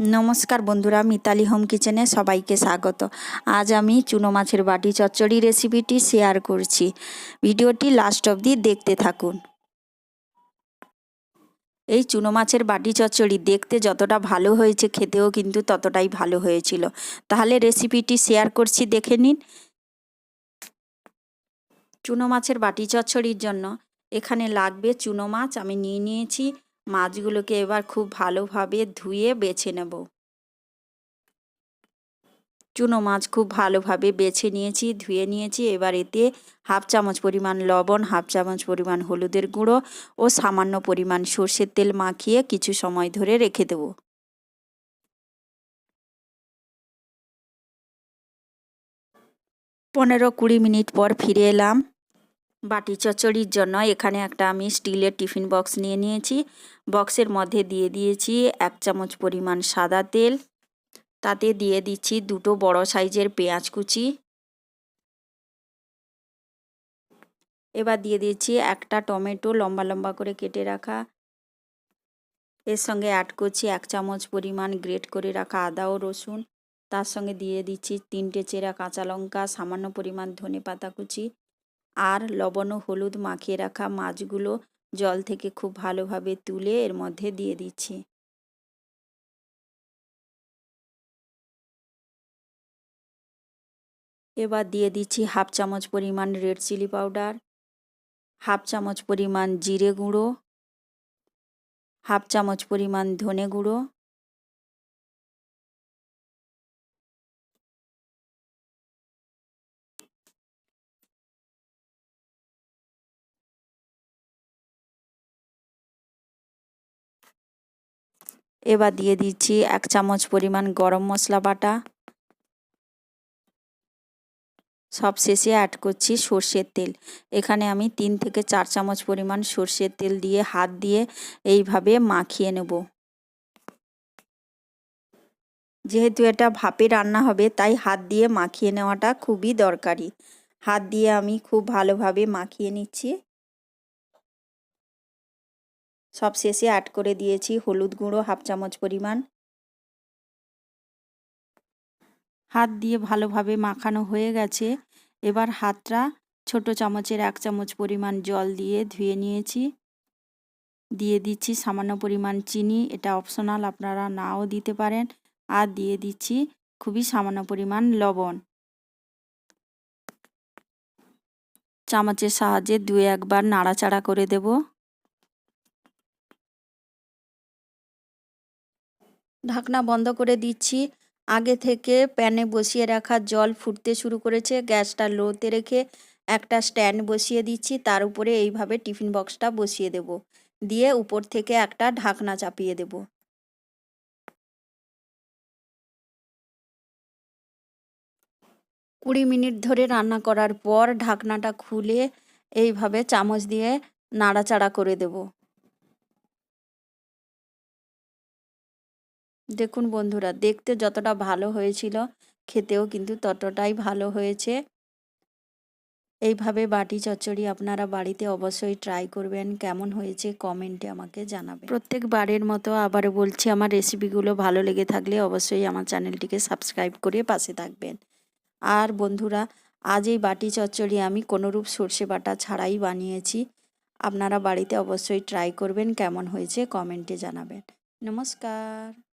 নমস্কার বন্ধুরা, মিতালি হোম কিচেনে সবাইকে স্বাগত। আজ আমি চুনো মাছের বাটি চচ্চড়ি রেসিপিটি শেয়ার করছি। ভিডিওটি লাস্ট অবধি দেখতে থাকুন। এই চুনো মাছের বাটি চচ্চড়ি দেখতে যতটা ভালো হয়েছে, খেতেও কিন্তু ততটাই ভালো হয়েছিল। তাহলে রেসিপিটি শেয়ার করছি, দেখে নিন। চুনো মাছের বাটি চচ্চড়ির জন্য এখানে লাগবে চুনো মাছ, আমি নিয়ে নিয়েছি। মাছগুলোকে এবার খুব ভালোভাবে ধুয়ে বেছে নেব। চুনো মাছ খুব ভালোভাবে বেছে নিয়েছি, ধুয়ে নিয়েছি। এবার এতে হাফ চামচ পরিমাণ লবণ, হাফ চামচ পরিমাণ হলুদের গুঁড়ো ও সামান্য পরিমাণ সর্ষের তেল মাখিয়ে কিছু সময় ধরে রেখে দেব। পনেরো কুড়ি মিনিট পর ফিরে এলাম। বাটি চচ্চড়ির জন্য এখানে একটা আমি স্টিলের টিফিন বক্স নিয়ে নিয়েছি। বক্সের মধ্যে দিয়ে দিয়েছি এক চামচ পরিমাণ সাদা তেল। তাতে দিয়ে দিচ্ছি দুটো বড় সাইজের পেঁয়াজ কুচি। এবার দিয়ে দিচ্ছি একটা টমেটো লম্বা লম্বা করে কেটে রাখা। এর সঙ্গে অ্যাড করছি এক চামচ পরিমাণ গ্রেট করে রাখা আদা ও রসুন। তার সঙ্গে দিয়ে দিচ্ছি তিনটে চেরা কাঁচা লঙ্কা, সামান্য পরিমাণ ধনে পাতা কুচি। আর লবণ হলুদ মাখিয়ে রাখা মাছগুলো জল থেকে খুব ভালোভাবে তুলে এর মধ্যে দিয়ে দিচ্ছি। এবার দিয়ে দিচ্ছি হাফ চামচ পরিমাণ রেড চিলি পাউডার, হাফ চামচ পরিমাণ জিরে গুঁড়ো, হাফ চামচ পরিমাণ ধনে গুঁড়ো এবার দিয়ে দিচ্ছি এক চামচ পরিমাণ গরম মশলা বাটা। সব শেষে অ্যাড করছি সর্ষের তেল। এখানে আমি তিন থেকে চার চামচ পরিমাণ সর্ষের তেল দিয়ে হাত দিয়ে এইভাবে মাখিয়ে নেব। যেহেতু এটা ভাপে রান্না হবে, তাই হাত দিয়ে মাখিয়ে নেওয়াটা খুবই দরকারি। হাত দিয়ে আমি খুব ভালোভাবে মাখিয়ে নিচ্ছি। সব শেষে অ্যাড করে দিয়েছি হলুদ গুঁড়ো হাফ চামচ পরিমাণ। হাত দিয়ে ভালোভাবে মাখানো হয়ে গেছে। এবার হাতটা ছোট চামচের এক চামচ পরিমাণ জল দিয়ে ধুয়ে নিয়েছি। দিয়ে দিচ্ছি সামান্য পরিমাণ চিনি, এটা অপশনাল আপনারা নাও দিতে পারেন। আর দিয়ে দিচ্ছি খুবই সামান্য পরিমাণ লবণ। চামচের সাহায্যে দু একবার নাড়াচাড়া করে দেবো। ঢাকনা বন্ধ করে দিচ্ছি। আগে থেকে প্যানে বসিয়ে রাখা জল ফুটতে শুরু করেছে। গ্যাসটা লোতে রেখে একটা স্ট্যান্ড বসিয়ে দিচ্ছি। তার উপরে এইভাবে টিফিন বক্সটা বসিয়ে দেব। দিয়ে উপর থেকে একটা ঢাকনা চাপিয়ে দেব। কুড়ি মিনিট ধরে রান্না করার পর ঢাকনাটা খুলে এইভাবে চামচ দিয়ে নাড়াচাড়া করে দেবো। দেখুন বন্ধুরা, দেখতে যতটা ভালো হয়েছিল, খেতেও কিন্তু ততটাই ভালো হয়েছে। এইভাবে বাটি চচ্চড়ি আপনারা বাড়িতে অবশ্যই ট্রাই করবেন, কেমন হয়েছে কমেন্টে আমাকে জানাবেন। প্রত্যেক বারের মতো আবার বলছি, আমার রেসিপিগুলো ভালো লেগে থাকলে অবশ্যই আমার চ্যানেলটিকে সাবস্ক্রাইব করে পাশে থাকবেন। আর বন্ধুরা, আজ এই বাটি চচ্চড়ি আমি কোনোরূপ সর্ষে বাটা ছাড়াই বানিয়েছি। আপনারা বাড়িতে অবশ্যই ট্রাই করবেন, কেমন হয়েছে কমেন্টে জানাবেন। নমস্কার।